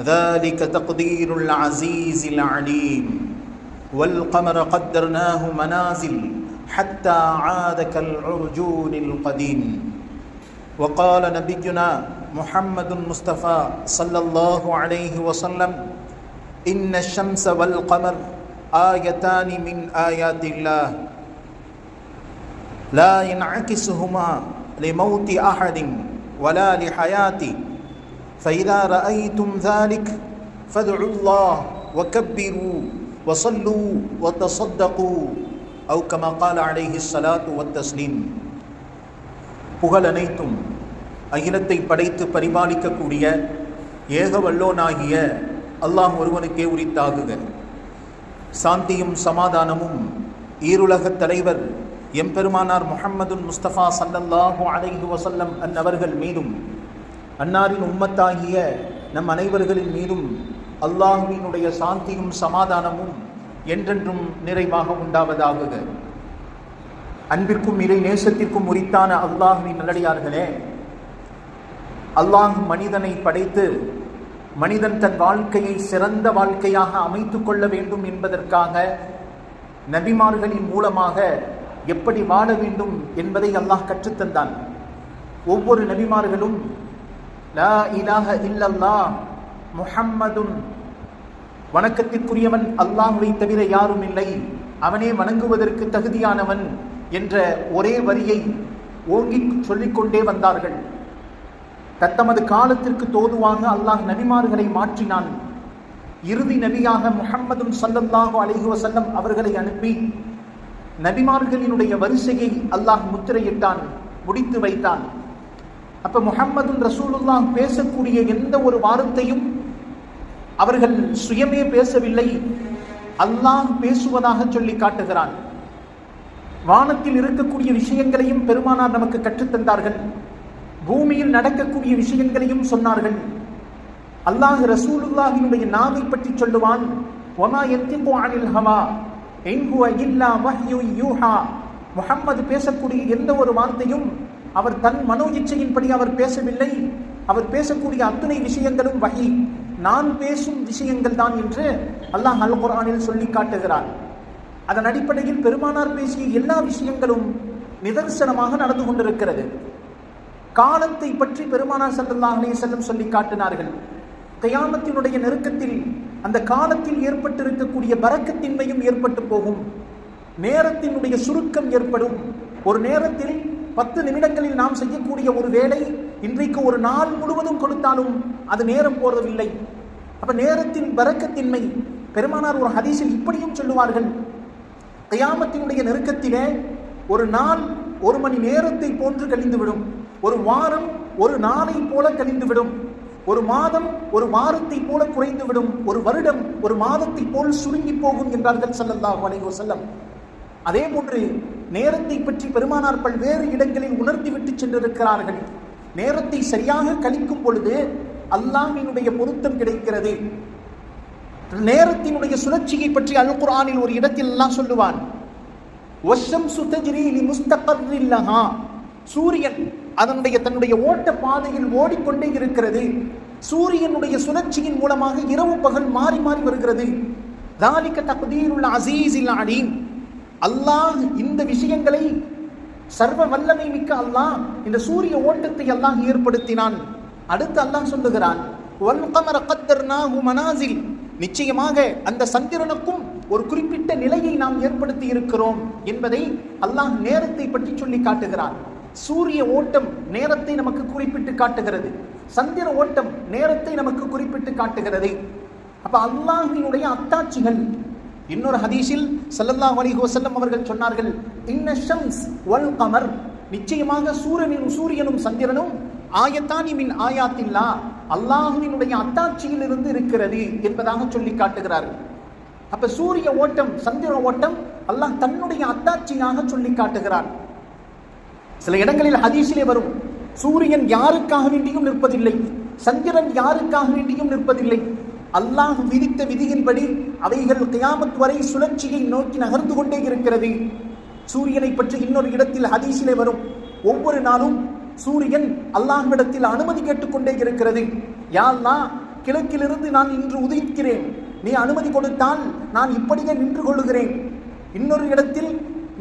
ذلك تقدير العزيز العليم. والقمر قدرناه منازل حتى عاد كالعرجون القديم. وقال نبينا محمد المصطفى صلى الله عليه وسلم إن الشمس والقمر آيتان من آيات الله. لا ينعكسهما لموت أحد ولا لحياته. فإذا رأيتم ذلك فادعوا الله وكبروا وصلوا وتصدقوا أو كما قال عليه الصلاة والتسليم புகழ் அனைத்தும் அகிலத்தை படைத்து பரிபாலிக்கக்கூடிய ஏக வல்லோனாகிய அல்லாஹ் ஒருவனுக்கே உரித்தாகுக சாந்தியும் சமாதானமும் ஈருலகத் தலைவர் எம்பெருமானார் முஹம்மதுன் முஸ்தபா சல்லல்லாஹு அலைஹி வசல்லம் அன்னவர்கள் மீதும் அன்னாரின் உம்மத்தாகிய நம் அனைவர்களின் மீதும் அல்லாஹுவினுடைய சாந்தியும் சமாதானமும் என்றென்றும் நிறைவாக உண்டாவதாகுக அன்பிற்கும் இறை நேசத்திற்கும் உரித்தான அல்லாஹுவின் நல்லடியார்களே அல்லாஹ் மனிதனை படைத்து மனிதன் தன் வாழ்க்கையை சிறந்த வாழ்க்கையாக அமைத்து கொள்ள வேண்டும் என்பதற்காக நபிமார்களின் மூலமாக எப்படி வாழ வேண்டும் என்பதை அல்லாஹ் கற்றுத்தந்தான். ஒவ்வொரு நபிமார்களும் லா இலாஹ இல்லல்லா முஹம்மதுன். வணக்கத்திற்குரியவன் அல்லாஹுவை தவிர யாரும் இல்லை. அவனே வணங்குவதற்கு தகுதியானவன் என்ற ஒரே வரியை ஓங்கி சொல்லிக்கொண்டே வந்தார்கள். தத்தமது காலத்திற்கு தோதுவாக அல்லாஹ் நபிமார்களை மாற்றினான். இறுதி நபியாக முஹம்மதும் சல்லல்லாஹு அலைஹி வசல்லம் அவர்களை அனுப்பி நபிமார்களினுடைய வரிசையை அல்லாஹ் முத்திரையிட்டான் முடித்து வைத்தான். அப்ப முகம்மது ரசூலுல்லாஹ் பேசக்கூடிய எந்த ஒரு வார்த்தையும் அவர்கள் சுயமே பேசவில்லை. அல்லாஹ் பேசுவதாக சொல்லி காட்டுகிறான். வானத்தில் இருக்கக்கூடிய விஷயங்களையும் பெருமானார் நமக்கு கற்றுத்தந்தார்கள் பூமியில் நடக்கக்கூடிய விஷயங்களையும் சொன்னார்கள். அல்லாஹ் ரசூலுல்லாஹினுடைய நாவை பற்றி சொல்லுவான் ஒமா எத்திபு அனில் ஹவா என்ஹுவ இல்லா வஹ்யு யூஹா. முஹம்மது பேசக்கூடிய எந்த ஒரு வார்த்தையும் அவர் தன் மனோ இச்சையின்படி அவர் பேசவில்லை. அவர் பேசக்கூடிய அத்தனை விஷயங்களும் வகி. நான் பேசும் விஷயங்கள் தான் என்று அல்லாஹ் அல் குரானில் சொல்லி காட்டுகிறார். அதன் அடிப்படையில் பெருமானார் பேசிய எல்லா விஷயங்களும் நிதர்சனமாக நடந்து கொண்டிருக்கிறது. காலத்தை பற்றி பெருமானார் சல்லல்லாஹ் அலைஹி செல்லம் சொல்லி காட்டினார்கள். கயாமத்தினுடைய நெருக்கத்தில் அந்த காலத்தில் ஏற்பட்டிருக்கக்கூடிய பறக்கத்தின்மையும் ஏற்பட்டு போகும். நேரத்தினுடைய சுருக்கம் ஏற்படும். ஒரு நேரத்தில் பத்து நிமிடங்களில் நாம் செய்யக்கூடிய ஒரு வேலை இன்றைக்கு ஒரு நாள் முழுவதும் கொடுத்தாலும் அது நேரம் போறதில்லை. அப்ப நேரத்தின் பறக்கத்தின்மை பெருமானார் ஒரு ஹதீஸில் இப்படியும் சொல்லுவார்கள். கயாமத்தினுடைய நெருக்கத்திலே ஒரு நாள் ஒரு மணி நேரத்தை போன்று கழிந்துவிடும். ஒரு வாரம் ஒரு நாளை போல கழிந்துவிடும். ஒரு மாதம் ஒரு வாரத்தை போல குறைந்துவிடும். ஒரு வருடம் ஒரு மாதத்தை போல் சுருங்கி போகும் என்றார்கள் சல்லல்லாஹ் அலைஹி வஸல்லம். அதே போன்று நேரத்தை பற்றி பெருமானார் பல்வேறு இடங்களில் உணர்த்திவிட்டு சென்றிருக்கிறார்கள். நேரத்தை சரியாக கழிக்கும் பொழுது அல்லாஹினுடைய பொருத்தம் கிடைக்கிறது. நேரத்தினுடைய சுழற்சியை பற்றி அல் குரானில் ஒரு இடத்தில் எல்லாம் சொல்லுவான். சூரியன் அதனுடைய தன்னுடைய ஓட்ட பாதையில் ஓடிக்கொண்டே இருக்கிறது. சூரியனுடைய சுழற்சியின் மூலமாக இரவு பகல் மாறி மாறி வருகிறது. தாலிக்க தகுதியிலுள்ள அசீஸ் அலீம் அல்லாஹ் இந்த விஷயங்களை சர்வ வல்லமை மிக்க அல்லாஹ் இந்த சூரிய ஓட்டத்தை அல்லாஹ் ஏற்படுத்தினான். அடுத்து அல்லாஹ் சொல்லுகிறான் மனாசில். நிச்சயமாக அந்த சந்திரனுக்கும் ஒரு குறிப்பிட்ட நிலையை நாம் ஏற்படுத்தி இருக்கிறோம் என்பதை அல்லாஹ் நேரத்தை பற்றி சொல்லி காட்டுகிறான். சூரிய ஓட்டம் நேரத்தை நமக்கு குறிப்பிட்டு காட்டுகிறது. சந்திர ஓட்டம் நேரத்தை நமக்கு குறிப்பிட்டு காட்டுகிறது. அப்ப அல்லாஹினுடைய அத்தாட்சிகள் இன்னொரு ஹதீஷில் சல்லல்லா அலி வஸல்லம் அவர்கள் சொன்னார்கள் இன்ன ஷம்ஸ் வல் கமர். நிச்சயமாக சூரியனும் சூரியனும் சந்திரனும் ஆயத்தானி மின் ஆயாத்தில்லா அல்லாஹுவினுடைய அத்தாட்சியில் இருந்து இருக்கிறது என்பதாக சொல்லி காட்டுகிறார்கள். அப்ப சூரிய ஓட்டம் சந்திர ஓட்டம் அல்லாஹ் தன்னுடைய அத்தாட்சியாக சொல்லி காட்டுகிறான். சில இடங்களில் ஹதீஷிலே வரும் சூரியன் யாருக்காக வேண்டியும் நிற்பதில்லை சந்திரன் யாருக்காக வேண்டியும் நிற்பதில்லை அல்லாஹ் விதித்த விதியின்படி அவைகள் கியாமத் வரை சுழற்சியை நோக்கி நகர்ந்து கொண்டே இருக்கிறது. சூரியனை பற்றி இன்னொரு இடத்தில் ஹதீஸிலே வரும். ஒவ்வொரு நாளும் சூரியன் அல்லாஹ்விடத்தில் அனுமதி கேட்டுக்கொண்டே இருக்கிறது. யாழ்லா கிழக்கிலிருந்து நான் இன்று உதிக்கிறேன் நீ அனுமதி கொடுத்தால் நான் இப்படியே நின்று கொள்ளுகிறேன். இன்னொரு இடத்தில்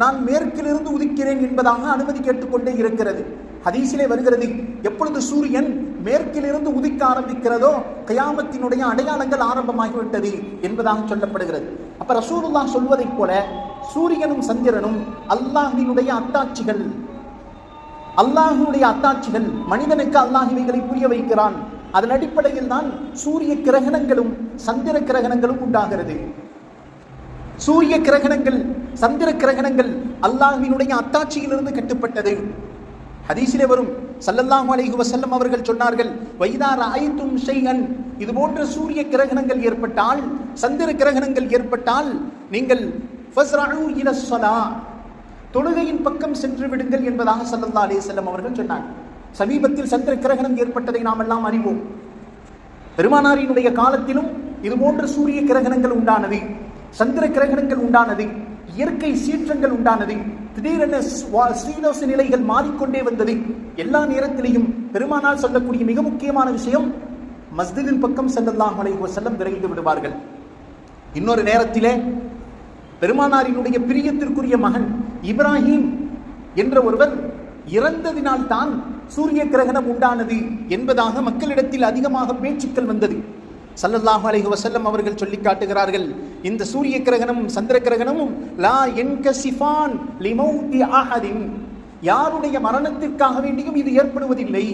நான் மேற்கிலிருந்து உதிக்கிறேன் என்பதாக அனுமதி கேட்டுக்கொண்டே இருக்கிறது. ஹதீசிலே வருகிறது எப்பொழுது சூரியன் மேற்கிலிருந்து உதிக்க ஆரம்பிக்கிறதோ கயாமத்தினுடைய அடையாளங்கள் ஆரம்பமாகிவிட்டது என்பதாக சொல்லப்படுகிறது. அப்ப ரசூலுல்லா சொல்வதைப் போல சூரியனும் சந்திரனும் அல்லாஹினுடைய அத்தாட்சிகள் அல்லாஹினுடைய அத்தாட்சிகள் மனிதனுக்கு அல்லாஹ் இவைகளை புரிய வைக்கிறான். அதன் அடிப்படையில் தான் சூரிய கிரகணங்களும் சந்திர கிரகணங்களும் உண்டாகிறது. சூரிய கிரகணங்கள் சந்திர கிரகணங்கள் அல்லாஹினுடைய அத்தாட்சியிலிருந்து கட்டுப்பட்டது. ஹதீசிலே வரும் சல்லல்லாஹு அலைஹி வசல்லம் அவர்கள் சொன்னார்கள் வைதா ரஅய்தும் ஷைஅன். இது போன்ற சூரிய கிரகணங்கள் ஏற்பட்டால் சந்திர கிரகணங்கள் ஏற்பட்டால் நீங்கள் தொழுகையின் பக்கம் சென்று விடுங்கள் என்பதாக சல்லல்லா அலே செல்லம் அவர்கள் சொன்னார் சமீபத்தில் சந்திர கிரகணம் ஏற்பட்டதை நாம் எல்லாம் அறிவோம். பெருமானாரினுடைய காலத்திலும் இது போன்ற சூரிய கிரகணங்கள் உண்டானது சந்திர கிரகணங்கள் உண்டானது இயற்கை சீற்றங்கள் உண்டானது திடீரென ஸ்வா- நிலைகள் மாறிக்கொண்டே வந்தது. எல்லா நேரத்திலையும் பெருமானால் சொல்லக்கூடிய மிக முக்கியமான விஷயம் மஸ்ஜிதின் பக்கம் செல்லல்லாம் அலைஹி வஸல்லம் விரைந்து விடுவார்கள். இன்னொரு நேரத்திலே பெருமானாரினுடைய பிரியத்திற்குரிய மகன் இப்ராஹிம் என்ற ஒருவர் இறந்ததினால் தான் சூரிய கிரகணம் உண்டானது என்பதாக மக்களிடத்தில் அதிகமாக பேச்சுக்கள் வந்தது. சல்லல்லாஹு அலஹி வசல்லம் அவர்கள் சொல்லி காட்டுகிறார்கள் இந்த சூரிய கிரகணமும் சந்திர கிரகணமும் லா என்கசிஃபான் லிமௌதி அஹதின். யாருடைய மரணத்திற்காக வேண்டியும் இது ஏற்படுவதில்லை.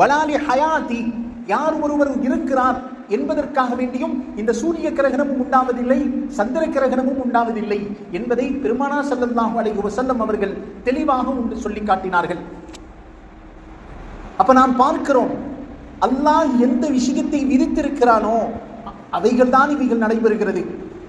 வலாலி ஹயாதி யார் ஒருவர் இருக்கிறார் என்பதற்காக வேண்டியும் இந்த சூரிய கிரகணமும் உண்டாவதில்லை சந்திர கிரகணமும் உண்டாவதில்லை என்பதை பெருமானா ஸல்லல்லாஹு அலைஹி வசல்லம் அவர்கள் தெளிவாக உண்டு சொல்லி காட்டினார்கள். அப்ப நாம் பார்க்கிறோம் அல்லாஹ் எந்த விஷயத்தை விதித்திருக்கிறானோ அவைகள் தான் இவைகள் நடைபெறுகிறது.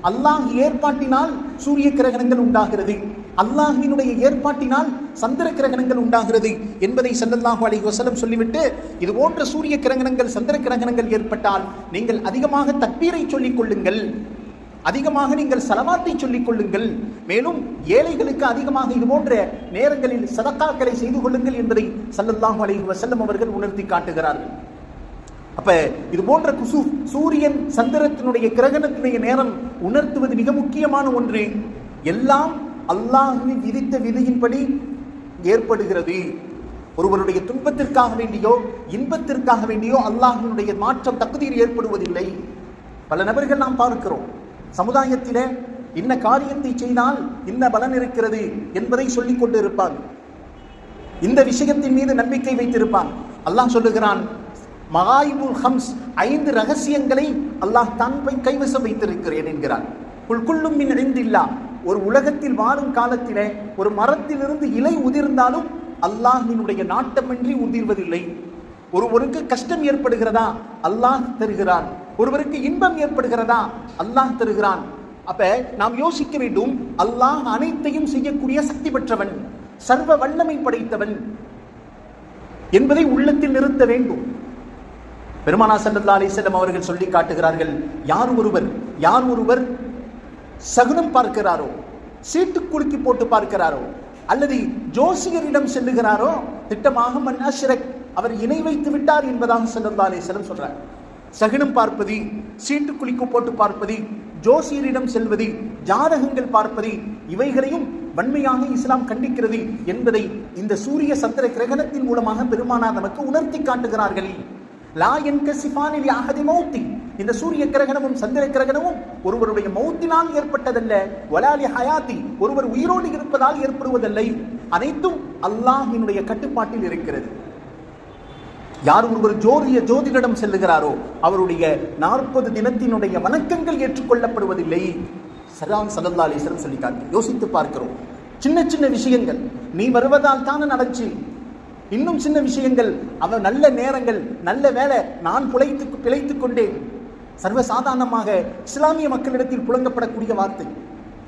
அல்லாஹ் ஏற்பாட்டினால் சூரிய கிரகணங்கள் உண்டாகிறது. அல்லாஹினுடைய ஏற்பாட்டினால் சந்திர கிரகணங்கள் உண்டாகிறது என்பதை சல்லல்லாஹு அலி வசலம் சொல்லிவிட்டு இது போன்ற சூரிய கிரகணங்கள் சந்திர கிரகணங்கள் ஏற்பட்டால் நீங்கள் அதிகமாக தக்பீரை சொல்லிக் கொள்ளுங்கள். அதிகமாக நீங்கள் சலவாத்தை சொல்லிக் கொள்ளுங்கள். மேலும் ஏழைகளுக்கு அதிகமாக இது போன்ற நேரங்களில் சதக்காக்களை செய்து கொள்ளுங்கள் என்பதை சல்லல்லாஹு அலி வசலம் அவர்கள் உணர்த்தி காட்டுகிறார்கள். அப்ப இது போன்ற குசு சூரியன் சந்திரத்தினுடைய கிரகணத்தினுடைய நேரம் உணர்த்துவது மிக முக்கியமான ஒன்று. எல்லாம் அல்லாஹுவின் விதித்த விதியின்படி ஏற்படுகிறது. ஒருவருடைய துன்பத்திற்காக வேண்டியோ இன்பத்திற்காக வேண்டியோ அல்லாஹினுடைய மாற்றம் தகுதியில் ஏற்படுவதில்லை. பல நபர்கள் நாம் பார்க்கிறோம். சமுதாயத்திலே இன்ன காரியத்தை செய்தால் இன்ன பலன் இருக்கிறது என்பதை சொல்லிக் கொண்டு இருப்பாங்க இந்த விஷயத்தின் மீது நம்பிக்கை வைத்திருப்பான். அல்லாஹ் சொல்லுகிறான் மகாயிபுல் ஹம்ஸ் ஐந்து ரகசியங்களை அல்லாஹ் தான் போய் கைவசம் வைத்திருக்கிறேன் என்கிறார். குல் மின் இணைந்தில்லா. ஒரு உலகத்தில் வாழும் காலத்திலே ஒரு மரத்திலிருந்து இலை உதிர்ந்தாலும் அல்லாஹினுடைய நாட்டமின்றி உதிர்வதில்லை. ஒருவருக்கு கஷ்டம் ஏற்படுகிறதா? அல்லாஹ் தருகிறான். ஒருவருக்கு இன்பம் ஏற்படுகிறதா? அல்லாஹ் தருகிறான். அப்ப நாம் யோசிக்க வேண்டும் அல்லாஹ் அனைத்தையும் செய்யக்கூடிய சக்தி பெற்றவன் சர்வ வல்லமை படைத்தவன் என்பதை உள்ளத்தில் நிறுத்த வேண்டும். பெருமானா ஸல்லல்லாஹு அலைஹி அவர்கள் சொல்லி காட்டுகிறார்கள் யார் ஒருவர் யார் ஒருவர் சகுனம் பார்க்கிறாரோ சீட்டு குலுக்கி போட்டு பார்க்கிறாரோ அல்லது ஜோசியரிடம் செல்லுகிறாரோ திட்டமாக மன் அஷ்ரக் அவர் இணை வைத்து விட்டார் என்பதாக ஸல்லல்லாஹு அலைஹி வஸல்லம் சொல்றார். சகுனம் பார்ப்பது சீட்டு குலுக்கி போட்டு பார்ப்பது ஜோசியரிடம் செல்வது ஜாதகங்கள் பார்ப்பது இவைகளையும் வன்மையாக இஸ்லாம் கண்டிக்கிறது என்பதை இந்த சூரிய சந்திர கிரகணத்தின் மூலமாக பெருமானார் நமக்கு உணர்த்தி காட்டுகிறார்கள். லா என்கசிஃபானில் யாகதி மௌத்தி. இந்த சூரிய கிரகணமும் சந்திர கிரகணமும் ஒருவருடைய மௌத்தினால் ஏற்பட்டதல்ல. வலாலி ஹயாத்தி ஒருவர் உயிரோடு இருப்பதால் ஏற்படுவதில்லை. அனைத்தும் அல்லாஹினுடைய கட்டுப்பாட்டில் இருக்கிறது. யார் ஒருவர் ஜோதிய ஜோதிடரிடம் செல்லுகிறாரோ அவருடைய நாற்பது தினத்தினுடைய வணக்கங்கள் ஏற்றுக்கொள்ளப்படுவதில்லை. சலாம் சல்லல்லா அலிஸ்லம் சொல்லி காட்டு யோசித்து பார்க்கிறோம். சின்ன சின்ன விஷயங்கள். நீ வருவதால் தானே நடந்துச்சு இன்னும் சின்ன விஷயங்கள் அவன் நல்ல நேரங்கள் நல்ல வேலை நான் பிழைத்து பிழைத்துக் கொண்டேன். சர்வசாதாரணமாக இஸ்லாமிய மக்களிடத்தில் புழங்கப்படக்கூடிய வார்த்தை.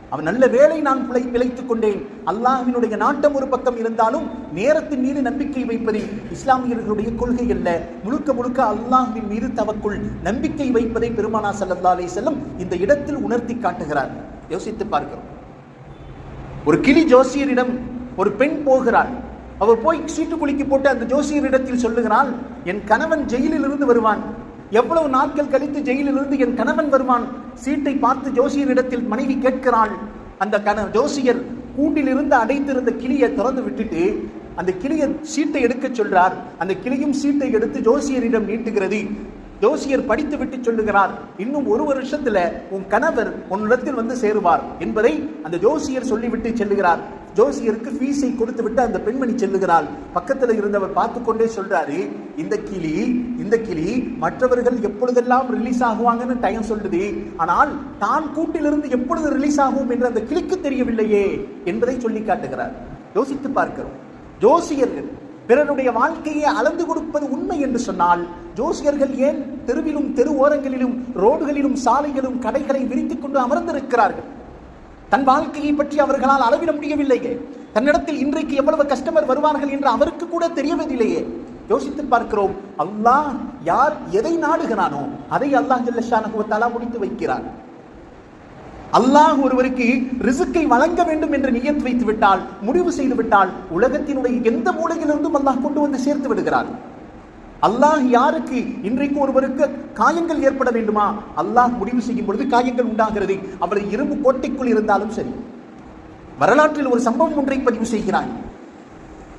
அவன் நல்ல வேலை நான் பிழை பிழைத்துக் கொண்டேன். அல்லாஹினுடைய நாட்டம் ஒரு பக்கம் இருந்தாலும் நேரத்தின் மீது நம்பிக்கை வைப்பது இஸ்லாமியர்களுடைய கொள்கை அல்ல. முழுக்க முழுக்க அல்லாஹின் மீது தவக்குள் நம்பிக்கை வைப்பதை பெருமானா சல்லா அலி செல்லம் இந்த இடத்தில் உணர்த்தி காட்டுகிறார். யோசித்து பார்க்கிறோம். ஒரு கிளி ஜோசியரிடம் ஒரு பெண் போகிறாள். அவர் போய் சீட்டு குலுக்கி போட்டு அந்த ஜோசியரிடத்தில் சொல்லுகிறாள் என் கணவன் ஜெயிலிலிருந்து வருவான். எவ்வளவு நாட்கள் கழித்து ஜெயிலிலிருந்து என் கணவன் வருவான்? சீட்டை பார்த்து ஜோசியரிடத்தில் மனைவி கேட்கிறாள். அந்த கண ஜோசியர் கூண்டிலிருந்து அடைத்திருந்த கிளியை திறந்து விட்டுட்டு அந்த கிளியை சீட்டை எடுக்கச் சொல்றார். அந்த கிளியும் சீட்டை எடுத்து ஜோசியரிடம் நீட்டுகிறது. ஜோசியர் படித்து விட்டு சொல்லுகிறார். இன்னும் ஒரு வருஷத்துல உன் கணவர் உன்னிடத்தில் வந்து சேருவார் என்பதை அந்த ஜோசியர் சொல்லிவிட்டு செல்லுகிறார். ஜோசியருக்கு ஃபீஸை கொடுத்து விட்டு அந்த பெண்மணி செல்லுகிறாள். பக்கத்தில் இருந்தவர் பார்த்து கொண்டே சொல்றாரு இந்த கிளி இந்த கிளி மற்றவர்கள் எப்பொழுதெல்லாம் ரிலீஸ் ஆகுவாங்கன்னு டைம் சொல்லுது. ஆனால் தான் கூட்டிலிருந்து எப்பொழுது ரிலீஸ் ஆகும் என்று அந்த கிளிக்கு தெரியவில்லையே என்பதை சொல்லி காட்டுகிறார். யோசித்து பார்க்கிறோம். ஜோசியர்கள் பிறருடைய வாழ்க்கையை அளந்து கொடுப்பது உண்மை என்று சொன்னால் ஜோசியர்கள் ஏன் தெருவிலும் தெரு ஓரங்களிலும் ரோடுகளிலும் சாலைகளும் கடைகளை விரித்துக் கொண்டு அமர்ந்திருக்கிறார்கள்? தன் வாழ்க்கையை பற்றி அவர்களால் அளவிட முடியவில்லையே. தன்னிடத்தில் இன்றைக்கு எவ்வளவு கஸ்டமர் வருவார்கள் என்று அவருக்கு கூட தெரியவதில்லையே. யோசித்து பார்க்கிறோம் அல்லாஹ் யார் எதை நாடுகிறானோ அதை அல்லாஹ் ஜல்லஷானகுவத்தாலா முடித்து வைக்கிறான். அல்லாஹ் ஒருவருக்கு ரிசுக்கை வழங்க வேண்டும் என்று நியத் வைத்து விட்டால் முடிவு செய்து விட்டால் உலகத்தினுடைய எந்த மூலையிலிருந்தும் அல்லாஹ் கொண்டு வந்து சேர்த்து விடுகிறார். அல்லாஹ் யாருக்கு இன்றைக்கு ஒருவருக்கு காயங்கள் ஏற்பட வேண்டுமா? அல்லாஹ் முடிவு செய்யும் பொழுது காயங்கள் உண்டாகிறது. அவரது இரும்பு கோட்டைக்குள் இருந்தாலும் சரி. வரலாற்றில் ஒரு சம்பவம் ஒன்றை பதிவு செய்கிறாய்.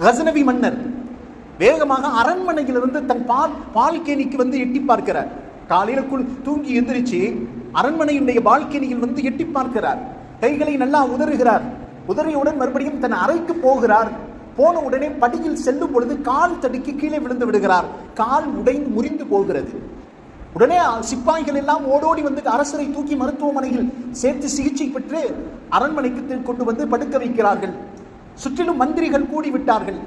கசனவி மன்னர் வேகமாக அரண்மனையிலிருந்து தன் பால் பால் கேணிக்கு வந்து எட்டி பார்க்கிறார். காலையில் தூங்கி எந்திரிச்சு அரண்மனையுடைய பால்கனியில் வந்து எட்டி பார்க்கிறார். கைகளை நல்லா உதறுகிறார். உதறியவுடன் மறுபடியும் தன் அறைக்கு போகிறார். போன உடனே படியில் செல்லும் பொழுது கால் தடுக்கி கீழே விழுந்து விடுகிறார். கால் உடைந்து முறிந்து போகிறது. உடனே சிப்பாய்கள் எல்லாம் ஓடோடி வந்து அரசரை தூக்கி மருத்துவமனையில் சேர்த்து சிகிச்சை பெற்று அரண்மனைக்கு கொண்டு வந்து படுக்க வைக்கிறார்கள். சுற்றிலும் மந்திரிகள் கூடிவிட்டார்கள்.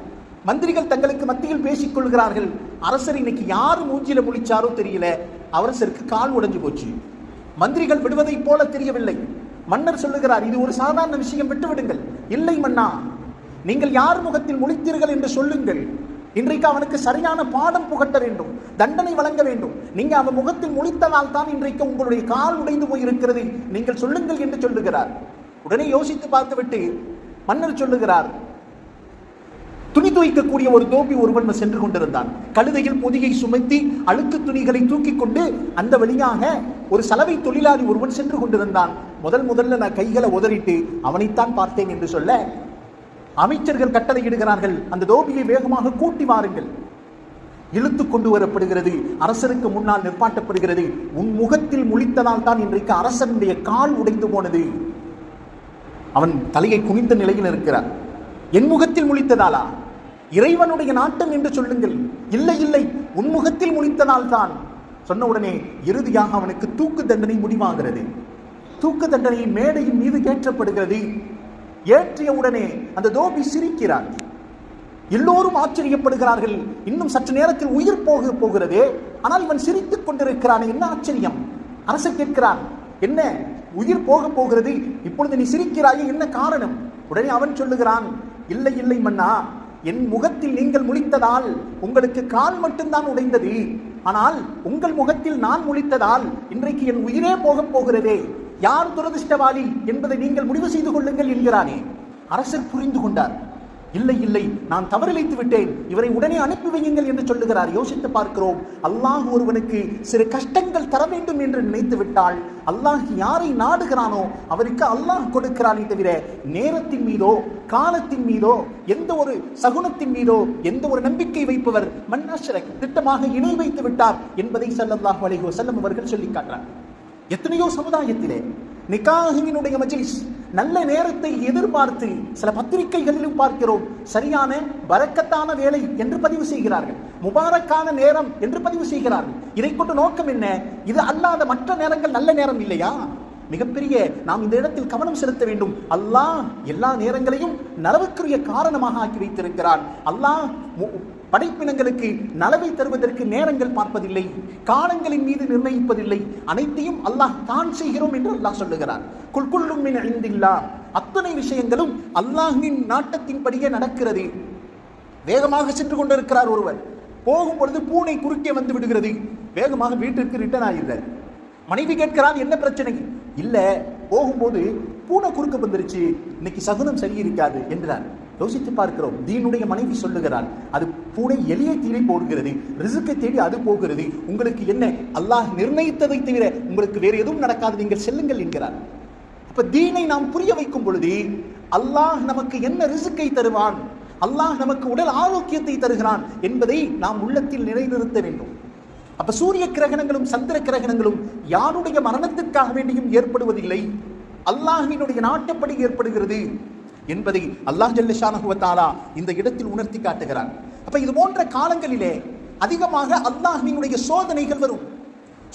மந்திரிகள் தங்களுக்கு மத்தியில் பேசிக் கொள்கிறார்கள். அரசர் இன்னைக்கு யார் மூஞ்சில முழிச்சாரோ தெரியல. அரசருக்கு கால் உடைஞ்சு போச்சு. மந்திரிகள் விடுவதைப் போல தெரியவில்லை. மன்னர் சொல்லுகிறார் இது ஒரு சாதாரண விஷயம் விட்டுவிடுங்கள். இல்லை மன்னா. நீங்கள் யார் முகத்தில் முழித்தீர்கள் என்று சொல்லுங்கள். இன்றைக்கு அவனுக்கு சரியான பாடம் புகட்ட வேண்டும் தண்டனை வழங்க வேண்டும். நீங்க அவன் முகத்தில் முழித்ததால் தான் இன்றைக்கு உங்களுடைய கால் உடைந்து போயிருக்கிறது. நீங்கள் சொல்லுங்கள் என்று சொல்லுகிறார். உடனே யோசித்து பார்த்துவிட்டு மன்னர் சொல்லுகிறார் துணி துவைக்கக்கூடிய ஒரு தோபி ஒருவன் சென்று கொண்டிருந்தான். கழுதையில் பொதியை சுமத்தி அழுக்கு துணிகளை தூக்கி கொண்டு அந்த வழியாக ஒரு சலவை தொழிலாளி ஒருவன் சென்று கொண்டிருந்தான். முதல் முதல்ல நான் கைகளை உதறிட்டு அவனைத்தான் பார்த்தேன் என்று சொல்ல அமைச்சர்கள் கட்டளையிடுகிறார்கள் அந்த தோபியை வேகமாக கூட்டி வாருங்கள். இழுத்து கொண்டு வரப்படுகிறது. அரசருக்கு முன்னால் நிற்பாட்டப்படுகிறது. உன் முகத்தில் முழித்ததால் தான் இன்றைக்கு அரசனுடைய கால் உடைந்து போனது. அவன் தலையை குனிந்த நிலையில் இருக்கிறார் என் முகத்தில் முழித்ததாலா? இறைவனுடைய நாட்டம் என்று சொல்லுங்கள். இல்லை இல்லை. உன் முகத்தில் முழித்ததால் தான். சொன்ன உடனே இறுதியாக அவனுக்கு தூக்கு தண்டனை முடிவாகிறது. தூக்கு தண்டனை மேடையின் மீது ஏற்றப்படுகிறது. ஏற்றிய உடனே அந்த தோபி சிரிக்கிறார். எல்லோரும் ஆச்சரியப்படுகிறார்கள். இன்னும் சற்று நேரத்தில் உயிர் போக போகிறதே. ஆனால் இவன் சிரித்துக் கொண்டிருக்கிறான். என்ன ஆச்சரியம்? அரசர் கேட்கிறான் என்ன? உயிர் போக போகிறது. இப்பொழுது நீ சிரிக்கிறாயே என்ன காரணம்? உடனே அவன் சொல்லுகிறான் இல்லை இல்லை மன்னா. என் முகத்தில் நீங்கள் முழித்ததால் உங்களுக்கு கால் மட்டும்தான் உடைந்தது. ஆனால் உங்கள் முகத்தில் நான் முழித்ததால் இன்றைக்கு என் உயிரே போகப் போகிறதே. யார் துரதிருஷ்டவாளி என்பதை நீங்கள் முடிவு செய்து கொள்ளுங்கள் என்கிறானே. அரசர் புரிந்து கொண்டார். இல்லை இல்லை நான் தவறிழைத்து விட்டேன். இவரை உடனே அனுப்பி வையுங்கள் என்று சொல்லுகிறார். யோசித்து பார்க்கிறோம். அல்லாஹ் ஒருவனுக்கு சிறு கஷ்டங்கள் தர வேண்டும் என்று நினைத்து விட்டால் அல்லாஹ் யாரை நாடுகிறானோ அவருக்கு அல்லாஹ் கொடுக்கிறானே தவிர நேரத்தின் மீதோ காலத்தின் மீதோ எந்த ஒரு சகுனத்தின் மீதோ எந்த ஒரு நம்பிக்கை வைப்பவர் மன்னாஷரக் திட்டமாக இணை வைத்து விட்டார் என்பதை சல்லல்லாஹ் அலைஹோ செல்லம் அவர்கள் சொல்லி காட்டுறார் எத்தனையோ சமுதாயத்திலே நிக்காஹினுடைய மஜிலிஸ் நல்ல நேரத்தை எதிர்பார்த்து சில பத்திரிகைகளிலும் பார்க்கிறோம். சரியான பரக்கத்தான வேலை என்று பதிவு செய்கிறார்கள். முபாரக்கான நேரம் என்று பதிவு செய்கிறார்கள். இதை கொண்டு நோக்கம் என்ன? இது அல்லாத மற்ற நேரங்கள் நல்ல நேரம் இல்லையா? மிகப்பெரிய நாம் இந்த இடத்தில் கவனம் செலுத்த வேண்டும். அல்லாஹ் எல்லா நேரங்களையும் நலவுக்குரிய காரணமாக ஆக்கி வைத்திருக்கிறான். அல்லாஹ் மு- படைப்பினங்களுக்கு நலவை தருவதற்கு நேரங்கள் பார்ப்பதில்லை காலங்களின் மீது நிர்ணயிப்பதில்லை. அனைத்தையும் அல்லாஹ் தான் செய்கிறோம் என்று அல்லாஹ் சொல்லுகிறார் குல்குள்ளும் மின் அழிந்தில்லா அத்தனை விஷயங்களும் அல்லாஹின் நாட்டத்தின்படியே நடக்கிறது. வேகமாக சென்று கொண்டிருக்கிறார் ஒருவர். போகும் பொழுது பூனை குறுக்கே வந்து விடுகிறது. வேகமாக வீட்டிற்கு ரிட்டர்ன் ஆகிறார் மனைவி கேட்கிறார் என்ன பிரச்சனை? இல்லை போகும்போது பூனை குறுக்க வந்துருச்சு. இன்னைக்கு சகுனம் சரியிருக்காது என்றார். யோசித்து பார்க்கிறோம். தீனுடைய மனைவி சொல்லுகிறார் அது பூனை எளிய தீனை போடுகிறது. ரிசுக்கை தேடி அது போகிறது. உங்களுக்கு என்ன அல்லாஹ் நிர்ணயித்ததை தவிர உங்களுக்கு வேறு எதுவும் நடக்காது. நீங்கள் செல்லுங்கள் என்கிறார். அப்ப தீனை நாம் புரிய வைக்கும் பொழுது அல்லாஹ் நமக்கு என்ன ரிசுக்கை தருவான்? அல்லாஹ் நமக்கு உடல் ஆரோக்கியத்தை தருகிறான் என்பதை நாம் உள்ளத்தில் நிலைநிறுத்த வேண்டும். அப்ப சூரிய கிரகணங்களும் சந்திர கிரகணங்களும் யாருடைய மரணத்திற்காக வேண்டியும் ஏற்படுவதில்லை. அல்லாஹினுடைய நாட்டப்படி ஏற்படுகிறது. என்பதை அல்லாஹ் ஜல்லஷானஹு இந்த இடத்தில் உணர்த்தி காட்டுகிறான். அப்ப இது போன்ற காலங்களிலே அதிகமாக அல்லாஹ்வினுடைய சோதனைகள் வரும்.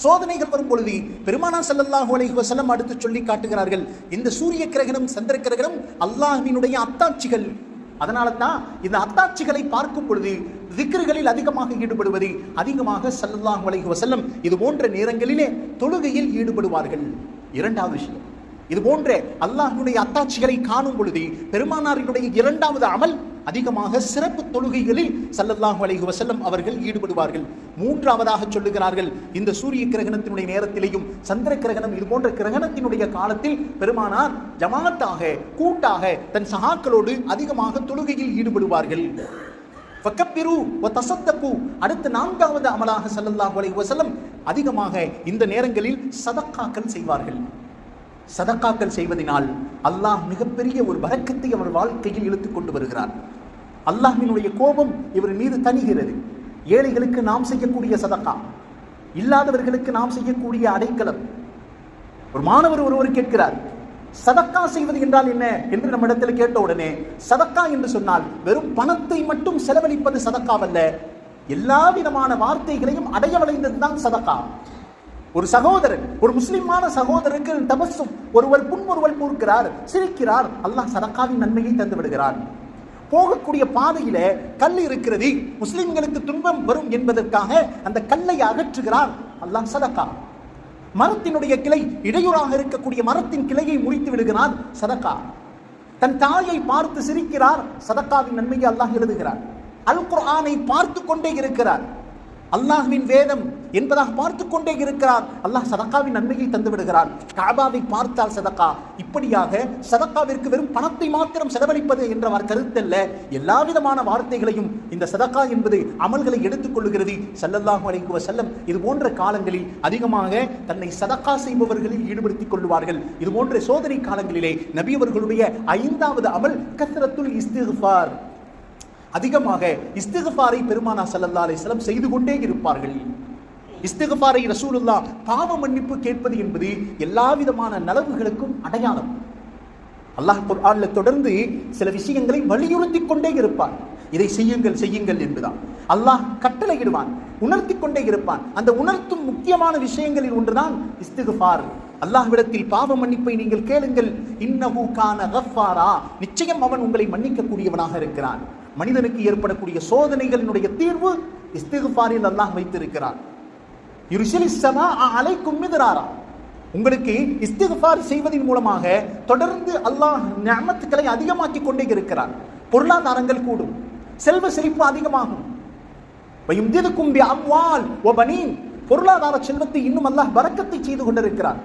சோதனைகள் வரும் பொழுது பெருமானா ஸல்லல்லாஹு அலைஹி வஸல்லம் அடுத்து சொல்லி காட்டுகிறார்கள் இந்த சூரிய கிரகணம் சந்திர கிரகணம் அல்லாஹினுடைய அத்தாட்சிகள். அதனால தான் இந்த அத்தாட்சிகளை பார்க்கும் பொழுது திக்ருகளில் அதிகமாக ஈடுபடுவது அதிகமாக ஸல்லல்லாஹு அலைஹி வஸல்லம் இது போன்ற நேரங்களிலே தொழுகையில் ஈடுபடுவார்கள். இரண்டாவது விஷயம். இது போன்ற அல்லாஹினுடைய அத்தாட்சிகளை காணும் பொழுது பெருமானாரினுடைய இரண்டாவது அமல் அதிகமாக சிறப்பு தொழுகைகளில் சல்லல்லாஹு அலைஹி வசல்லம் அவர்கள் ஈடுபடுவார்கள். மூன்றாவதாக சொல்லுகிறார்கள் இந்த சூரிய கிரகணத்தினுடைய நேரத்திலேயும் சந்திர கிரகணம் இது போன்ற கிரகணத்தினுடைய காலத்தில் பெருமானார் ஜமாத்தாக கூட்டாக தன் சகாக்களோடு அதிகமாக தொழுகையில் ஈடுபடுவார்கள். ஃபக்கப்பிரு வ தசத்தகு அடுத்த நான்காவது அமலாக ஸல்லல்லாஹு அலைஹி வஸல்லம் அதிகமாக இந்த நேரங்களில் சதக்காக்கள் செய்வார்கள். சதக்காக்கள் செய்வதனால் அல்லாஹ் மிகப்பெரிய ஒரு வரக்கத்தை அவர் வாழ்க்கையில் இழுத்து கொண்டு வருகிறார். அல்லாஹினுடைய கோபம் இவர் மீது தணிகிறது. ஏழைகளுக்கு நாம் செய்யக்கூடிய சதக்கா இல்லாதவர்களுக்கு நாம் செய்யக்கூடிய அடைக்கலம். ஒரு மாணவர் ஒருவர் கேட்கிறார் சதக்கா செய்வது என்றால் என்ன? என்று நம்மிடத்தில் கேட்ட உடனே சதக்கா என்று சொன்னால் வெறும் பணத்தை மட்டும் செலவழிப்பது சதக்காவல்ல. எல்லா விதமான வார்த்தைகளையும் அடைய தான் சதக்கா. ஒரு சகோதரன் ஒரு முஸ்லிமான சகோதரருக்கு தபசும் ஒருவர் புன்முறுவல் கூறுகிறார் சிரிக்கிறார். அல்லாஹ் சதக்காவின் நன்மையை தந்து விடுகிறார் போகக்கூடிய பாதையில கல் இருக்கிறது. முஸ்லிம்களுக்கு துன்பம் வரும் என்பதற்காக அந்த கல்லை அகற்றுகிறார் அல்லாஹ் சதக்கா. மரத்தினுடைய கிளை இடையூறாக இருக்கக்கூடிய மரத்தின் கிளையை முறித்து விடுகிறார் சதக்கா. தன் தாயை பார்த்து சிரிக்கிறார். சதக்காவின் நன்மையை அல்லாஹ் எழுதுகிறார் அல் குர்ஆனை பார்த்து கொண்டே இருக்கிறார். அல்லாஹ்வின் வேதம் என்பதாக பார்த்து கொண்டே இருக்கிறார் அல்லாஹ் சதக்காவின் நன்மையை தந்து விடுகிறார் காபாவை பார்த்தால் சதக்கா. இப்படியாக சதக்காவிற்கு வெறும் பணத்தை மாத்திரம் செலவழிப்பது என்ற கருத்தல்ல. எல்லா விதமான வார்த்தைகளையும் இந்த சதக்கா என்பது அமல்களை எடுத்துக் கொள்ளுகிறது. ஸல்லல்லாஹு அலைஹி செல்லம் இது போன்ற காலங்களில் அதிகமாக தன்னை சதக்கா செய்பவர்களில் ஈடுபடுத்திக் கொள்வார்கள். இது போன்ற சோதனை காலங்களிலே நபி அவர்களுடைய ஐந்தாவது அமல் கசரத்துல் இஸ்திஃபார். அதிகமாக இஸ்திகஃபாரை பெருமானா சல்லல்லா அலிஸ்லம் செய்து கொண்டே இருப்பார்கள். இஸ்திகஃபாரை ரசூலுல்லா பாவ மன்னிப்பு கேட்பது என்பது எல்லா விதமான நலவுகளுக்கும் அடையாளம். அல்லாஹ் குர்ஆன்ல தொடர்ந்து சில விஷயங்களை வலியுறுத்தி கொண்டே இருப்பான். இதை செய்யுங்கள் செய்யுங்கள் என்பதுதான் அல்லாஹ் கட்டளையிடுவான் உணர்த்தி கொண்டே இருப்பான். அந்த உணர்த்தும் முக்கியமான விஷயங்களில் ஒன்றுதான் இஸ்திகுஃபார். அல்லாஹ்விடத்தில் பாவ மன்னிப்பை நீங்கள் கேளுங்கள். இன்னஹு கான கஃபாரா நிச்சயம் அவன் உங்களை மன்னிக்கக்கூடியவனாக இருக்கிறான். மனிதனுக்கு ஏற்படக்கூடிய சோதனைகளினுடைய தீர்வு இஸ்திகுபாரில் அல்லாஹ் வைத்திருக்கிறார் யுர்சிலி ஸமா அலைக்கும் மிதராரா. உங்களுக்கு இஸ்திகுபார் செய்வதன் மூலமாக தொடர்ந்து அல்லாஹ் ஞானத்துக்களை அதிகமாக்கி கொண்டே இருக்கிறார் பொருளாதாரங்கள் கூடும். செல்வ செழிப்பு அதிகமாகும். வயும்திதுக்கும் பி அம்வால் வ பொருளாதார செல்வத்தை இன்னும் அல்லாஹ் வரக்கத்தை செய்து கொண்டிருக்கிறார்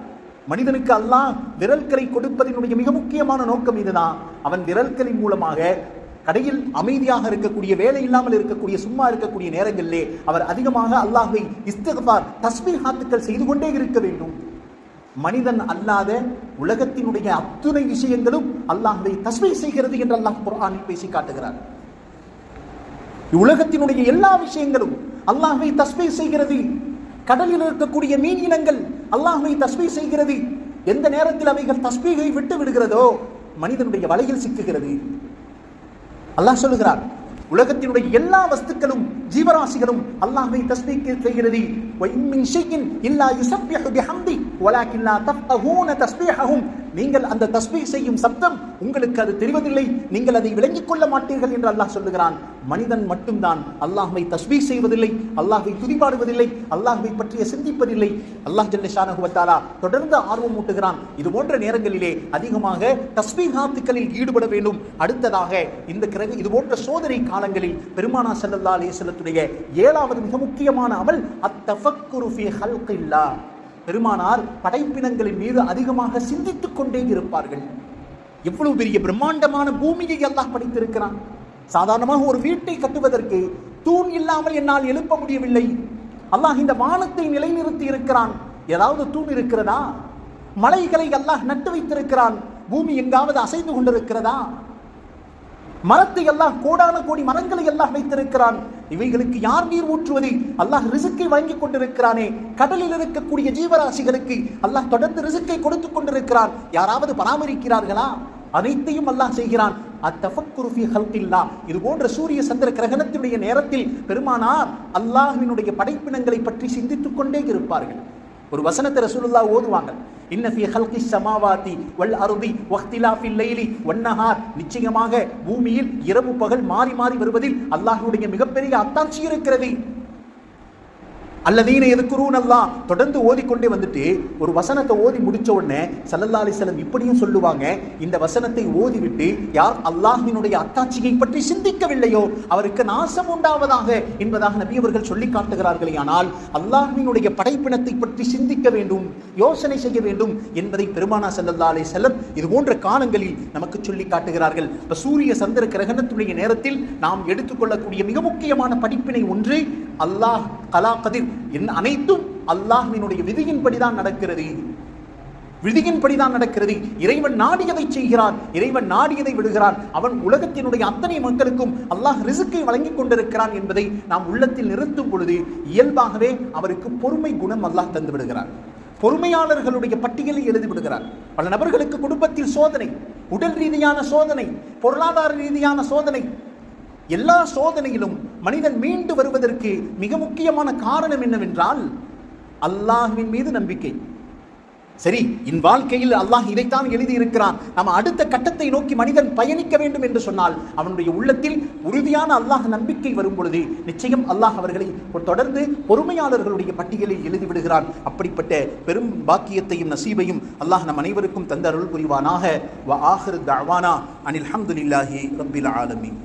மனிதனுக்கு அல்லாஹ் விரல்களை கொடுப்பதனுடைய மிக முக்கியமான நோக்கம் இதுதான். அவன் விரல்களின் மூலமாக கடையில் அமைதியாக இருக்கக்கூடிய வேலை இல்லாமல் இருக்கக்கூடிய சும்மா இருக்கக்கூடிய நேரங்களிலே அவர் அதிகமாக அல்லாஹை இஸ்தகபார் இஸ்திஃபார் தஸ்பீஹாத்துக்கள் செய்து கொண்டே இருக்க வேண்டும். மனிதன் அல்லாத உலகத்தினுடைய அத்துணை விஷயங்களும் அல்லாஹை தஸ்மை செய்கிறது என்று அல்லாஹ் குர்ஆனில் பேசி காட்டுகிறார் உலகத்தினுடைய எல்லா விஷயங்களும் அல்லாஹை தஸ்மை செய்கிறது. கடலில் இருக்கக்கூடிய மீன் இனங்கள் அல்லாஹை தஸ்மை செய்கிறது. எந்த நேரத்தில் அவைகள் தஸ்மீகை விட்டு விடுகிறதோ மனிதனுடைய வலையில் சிக்குகிறது. அல்லாஹ் சொல்லுகிறார் உலகத்தினுடைய எல்லா வஸ்துக்களும் ஜீவராசிகளும் அல்லாஹ்வை தஸ்பீக் செய்கிறது وإن من شيء إلا يسبح بحمده ولكن لا تفقهون تسبيحهم நீங்கள் அந்த தஸ்மீ செய்யும் சப்தம் உங்களுக்கு அது தெரிவதில்லை. நீங்கள் அதை விளங்கிக் கொள்ள மாட்டீர்கள் என்று அல்லாஹ் சொல்லுகிறான். மனிதன் மட்டும்தான் அல்லாஹ்வை தஸ்மீ செய்வதில்லை அல்லாஹ்வை துதிபாடுவதில்லை அல்லாஹ்வை பற்றிய சிந்திப்பதில்லை. அல்லாஹ் ஜல்லேஷானுவத்தாலா தொடர்ந்து ஆர்வம் ஊட்டுகிறான். இது போன்ற நேரங்களிலே அதிகமாக தஸ்பீஹாத்துக்களில் ஈடுபட வேண்டும். அடுத்ததாக இந்த கிரக இது போன்ற சோதனை காலங்களில் பெருமானா செல்லல்லா அலேசலத்துடைய ஏழாவது மிக முக்கியமான அமல் அத்தஃபக்குரு ஃபீ ஹல்கில்லா பெருமானார் படைப்பினங்களின் மீது அதிகமாக சிந்தித்துக் கொண்டே இருப்பார்கள். எவ்வளவு பெரிய பிரம்மாண்டமான பூமியை அல்லாஹ் படைத்திருக்கிறான். சாதாரணமாக ஒரு வீட்டை கட்டுவதற்கு தூண் இல்லாமல் என்னால் எழுப்ப முடியவில்லை. அல்லாஹ் இந்த வானத்தை நிலைநிறுத்தி இருக்கிறான். ஏதாவது தூண் இருக்கிறதா? மலைகளை அல்லாஹ் நட்டு வைத்திருக்கிறான். பூமி எங்காவது அசைந்து கொண்டிருக்கிறதா? மரத்தை எல்லாம் கோடான கோடி மரங்களை எல்லாம் வைத்திருக்கிறான். இவைகளுக்கு யார் நீர் ஊற்றுவது? அல்லாஹ் ரிசுக்கை வழங்கிக் கொண்டிருக்கிறானே. கடலில் இருக்கக்கூடிய ஜீவராசிகளுக்கு அல்லாஹ் தொடர்ந்து ரிசுக்கை கொடுத்துக் கொண்டிருக்கிறான். யாராவது பராமரிக்கிறார்களா? அனைத்தையும் அல்லாஹ் செய்கிறான். அத்தஃபக்குரு ஹல்கில்லா இது போன்ற சூரிய சந்திர கிரகணத்தினுடைய நேரத்தில் பெருமானார் அல்லாஹ்வினுடைய படைப்பினங்களை பற்றி சிந்தித்துக் கொண்டே இருப்பார்கள். ஒரு வசனத்தை ரசூலுல்லா ஓதுவாங்க. இன்ன ஃபீ ஹல்கி ஸமாவாதி வல் அர்தி வக்திலாஃபில் லைலி வன்னஹார் நிச்சயமாக பூமியில் இரவு பகல் மாறி மாறி வருவதில் அல்லாஹ்வுடைய மிகப்பெரிய அத்தாட்சி இருக்கிறது. அல்லதீன எதுக்குறூன் அல்லாஹ்? தொடர்ந்து ஓதிக்கொண்டே வந்துட்டு ஒரு வசனத்தை ஓதி முடிச்ச உடனே சல்லல்லா செலம் இப்படியும் சொல்லுவாங்க இந்த வசனத்தை ஓதிவிட்டு யார் அல்லாஹ்வினுடைய அத்தாட்சியை பற்றி சிந்திக்கவில்லையோ அவருக்கு நாசம் உண்டாவதாக என்பதாக நபி அவர்கள் சொல்லி காட்டுகிறார்களே ஆனால் அல்லாஹ்வினுடைய படைப்பினத்தை பற்றி சிந்திக்க வேண்டும் யோசனை செய்ய வேண்டும் என்பதை பெருமானா சல்லல்லா அலி செல்லம் இது போன்ற காலங்களில் நமக்கு சொல்லி காட்டுகிறார்கள். இப்போ சூரிய சந்திர கிரகணத்துடைய நேரத்தில் நாம் எடுத்துக்கொள்ளக்கூடிய மிக முக்கியமான படிப்பினை ஒன்று அல்லாஹ் கலா கதிர். என் அனைத்தும் அல்லாஹ்வினுடைய விதியின்படிதான் நடக்கிறது. விதியின்படிதான் நடக்கிறது. இறைவன் நாடியதை செய்கிறான்? இறைவன் நாடியதை விடுகிறான்? அவன் உலகத்தினுடைய அத்தனை மக்களுக்கும் அல்லாஹ் ரிசுக்கை வழங்கிக் கொண்டிருக்கிறான் என்பதை நாம் உள்ளத்தில் நிறுத்தும் பொழுது இயல்பாகவே அவருக்கு பொறுமை குணம் அல்லாஹ் தந்து விடுகிறான். பொறுமையாளர்களுடைய பட்டியலை எழுதி விடுகிறார் பல நபர்களுக்கு குடும்பத்தில் சோதனை உடல் ரீதியான சோதனை பொருளாதார ரீதியான சோதனை. எல்லா சோதனையிலும் மனிதன் மீண்டு வருவதற்கு மிக முக்கியமான காரணம் என்னவென்றால் அல்லாஹுவின் மீது நம்பிக்கை. சரி என் வாழ்க்கையில் அல்லாஹ் இதைத்தான் எழுதி இருக்கிறான் நம்ம அடுத்த கட்டத்தை நோக்கி மனிதன் பயணிக்க வேண்டும் என்று சொன்னால் அவனுடைய உள்ளத்தில் உறுதியான அல்லாஹ் நம்பிக்கை வரும் பொழுது நிச்சயம் அல்லாஹ் அவர்களை தொடர்ந்து பொறுமையாளர்களுடைய பட்டியலில் எழுதி விடுகிறான் அப்படிப்பட்ட பெரும் பாக்கியத்தையும் நசீபையும் அல்லாஹ் நம் அனைவருக்கும் தந்த அருள் புரிவானாக. வ ஆஹர் தஅவானா அனில் அஹமதுல்லாஹி ரபில் ஆலமீன்.